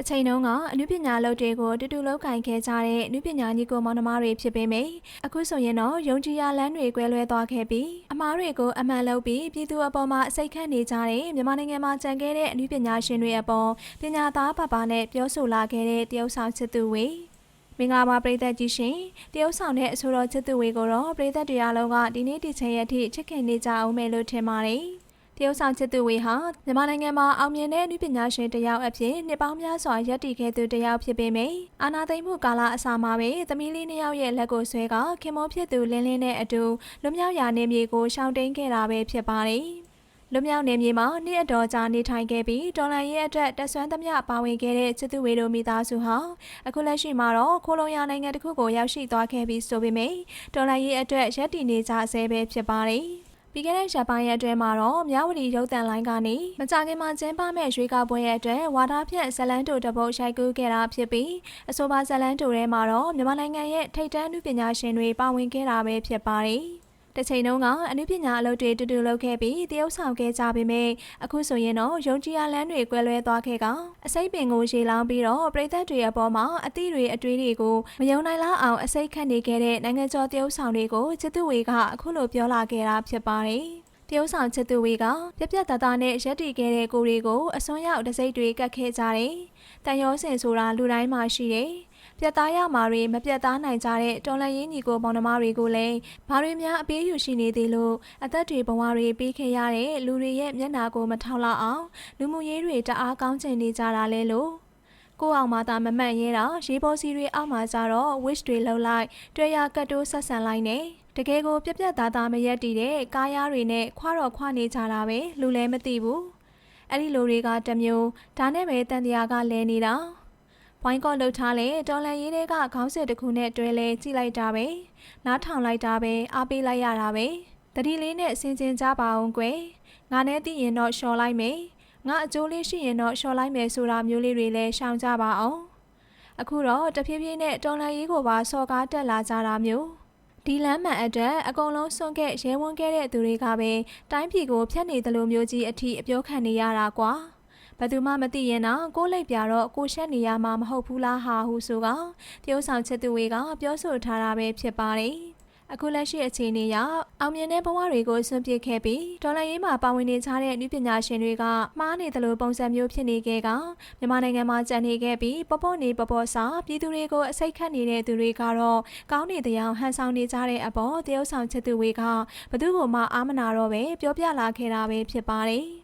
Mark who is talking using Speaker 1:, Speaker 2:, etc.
Speaker 1: တစ်ချိန်တုန်းကအနုပညာလုပ်တွေကိုတူတူလောက်ကင်ခဲ့ကြတဲ့အနုပညာညီကိုမောင်နှမတွေဖြစ်ပေမယ့်အခုဆိုရင်တော့ယုံကြည်ရလန်းတွေကွဲလွဲသွားခဲ့ပြီးအမားတွေကိုအမှန်လုပ်ပြီးပြည်သူအပေါ်မှာအစိတ်ခန့်နေကြတဲ့မြန်မာနိုင်ငံမှာကြံခဲ့တဲ့အနုပညာရှင်တွေအပေါ်ပညာသားပပနဲ့ပြောဆိုလာခဲ့တဲ့တရုတ်ဆောင်ချစ်သူဝေမင်္ဂလာပါပရိသတ်ကြီးရှင်တရုတ်ဆောင်တဲ့အဆိုတော်ချစ်သူဝေကိုတော့ပရိသတ်တရားလုံးကဒီနေ့ဒီချိန်ရက်ထိချစ်ခင်နေကြအောင်မယ်လို့ထင်ပါတယ် တရုတ်ဆောင်ချစ်သူဝေဟာမြန်မာနိုင်ငံမှာအောင်မြင်တဲ့နည်းပညာရှင်တစ်ယောက်အဖြစ်နှစ်ပေါင်းများစွာရပ်တည်ခဲ့သူတစ်ယောက်ဖြစ်ပေမယ့်အာနာသိမ့်မှုကာလအစာမှာပဲသမီးလေးနှစ်ယောက်ရဲ့လက်ကိုဆွဲကခင်မောဖြစ်သူလင်းလင်းနဲ့အတူလွမြောက်ရာနေမြေကိုရှောင်တိန်ခဲ့တာပဲဖြစ်ပါတယ်။လွမြောက်နေမြေမှာနှစ်အတော်ကြာနေထိုင်ခဲ့ပြီးတော်လန်ရဲ့အတွက်တက်ဆွမ်းသမျှပါဝင်ခဲ့တဲ့ချစ်သူဝေတို့မိသားစုဟာအခုလက်ရှိမှာတော့ခိုးလုံရနိုင်ငံတစ်ခုကိုရောက်ရှိသွားခဲ့ပြီးဆိုပေမယ့်တော်လန်ရဲ့အတွက်ရပ်တည်နေကြဆဲပဲဖြစ်ပါတယ်။ ပြီးခဲ့တဲ့ရက်ပိုင်းရက်အတွင်းမှာတော့မြဝတီရုပ်တံလိုင်းကနေမကြခင်မှာကျင်းပမဲ့ရွေးကောက်ပွဲရဲ့အတွက်ဝါဒဖြန့်ဇလန်းတိုတပုတ်ရိုက်ကူးခဲ့တာဖြစ်ပြီးအဆိုပါဇလန်းတိုထဲမှာတော့မြန်မာနိုင်ငံရဲ့ထိပ်တန်းအနုပညာရှင်တွေပါဝင်ခဲ့တာပဲဖြစ်ပါတယ်။ တစ်ချိန်လုံးကအနုပညာအလုပ်တွေတူတူလုပ်ခဲ့ပြီးတရုပ်ဆောင်ခဲ့ကြပေမယ့်အခုဆိုရင်တော့ယုံကြည်ရလန်းတွေကွဲလွဲသွားခဲ့ကအစိတ်ပင်ကိုရေလောင်းပြီးတော့ပြည်သက်တွေအပေါ်မှာအသည့်တွေအတွေးတွေကိုမယုံနိုင်လောက်အောင်အစိတ်ခတ်နေခဲ့တဲ့နိုင်ငံကျော်တရုပ်ဆောင်တွေကိုချစ်သူဝေကအခုလိုပြောလာခဲ့တာဖြစ်ပါတယ်။တရုတ်ဆောင်ချစ်သူဝေကပြက်ပြက်သားသားနဲ့ရက်တီခဲ့တဲ့ကိုတွေကိုအစွန်းရောက်တစိမ့်တွေကတ်ခဲ့ကြတယ်။တန်ရောစင်ဆိုတာလူတိုင်းမှာရှိတယ်။ ပြက်သားရမှာတွေမပြက်သားနိုင်ကြတဲ့တော်လန်ရင်းညီကိုမောင်နှမတွေကိုလည်းဘာတွေများအပေးယူရှိနေသေးလို့အသက်တွေဘဝတွေပေးခဲ့ရတဲ့လူတွေရဲ့မျက်နာကိုမထောက်လောက်အောင်လူမှုရေးတွေတအားကောင်းချင်နေကြတာလဲလို့ကိုအောင်မသာမမှတ်ရဲတာရေပေါ်စီတွေအောက်မှာကြတော့ wish တွေလှုပ်လိုက်တွေ့ရကတ်တိုးဆက်ဆန်လိုက်နေတကယ်ကိုပြက်ပြက်သားသားမရက်တည်တဲ့ကားရားတွေနဲ့ခွာတော့ခွာနေကြတာပဲလူလည်းမသိဘူးအဲ့ဒီလူတွေကတစ်မျိုးဒါနဲ့ပဲတန်တရားကလဲနေတာ ဘိုင်းကော့လှုပ်ထားလေတော်လန်ရေးတွေကခေါင်းစစ်တစ်ခုနဲ့တွဲလဲကြည့်လိုက်တာပဲနားထောင်လိုက်တာပဲအားပေးလိုက်ရတာပဲတတိလေးနဲ့ဆင်ကျင်ကြပါအောင်ကွယ်ငါနဲ့သိရင်တော့လျှော်လိုက်မယ်ငါအကျိုးလေးရှိရင်တော့လျှော်လိုက်မယ်ဆိုတာမျိုးလေးတွေလည်းရှောင်ကြပါအောင်အခုတော့တဖြည်းဖြည်းနဲ့တော်လန်ရေးကိုပါစော်ကားတက်လာကြတာမျိုးဒီလမ်းမှန်အတွက်အကုန်လုံးစွန့်ခဲ့ရဲဝန်းခဲ့တဲ့သူတွေကပဲတိုင်းပြည်ကိုဖျက်နေသလိုမျိုးကြီးအထိအပြောခံနေရတာကွာ ဘယ်သူမှမသိရင်တော့ကိုလိပ်ပြတော့ကိုရှက်နေရမှာမဟုတ်ဘူးလားဟာဟုဆိုကတရုတ်ဆောင်ချစ်သူတွေကပြောဆိုထားတာပဲဖြစ်ပါတယ်အခုလက်ရှိအခြေအနေအရအောင်မြင်တဲ့ဘဝတွေကိုဆွန့်ပစ်ခဲ့ပြီးဒေါ်လာရေးမှာပါဝင်နေကြတဲ့နည်းပညာရှင်တွေကမှားနေသလိုပုံစံမျိုးဖြစ်နေခဲ့ကမြန်မာနိုင်ငံမှာကြံနေခဲ့ပြီးပပော့နေပပော့စာပြည်သူတွေကိုအစိတ်ခတ်နေတဲ့သူတွေကတော့ကောင်းနေတဲ့အဟန်ဆောင်နေကြတဲ့အပေါ်တရုတ်ဆောင်ချစ်သူတွေကဘသူ့ကိုမှအာမနာတော့ပဲပြောပြလာခဲ့တာပဲဖြစ်ပါတယ်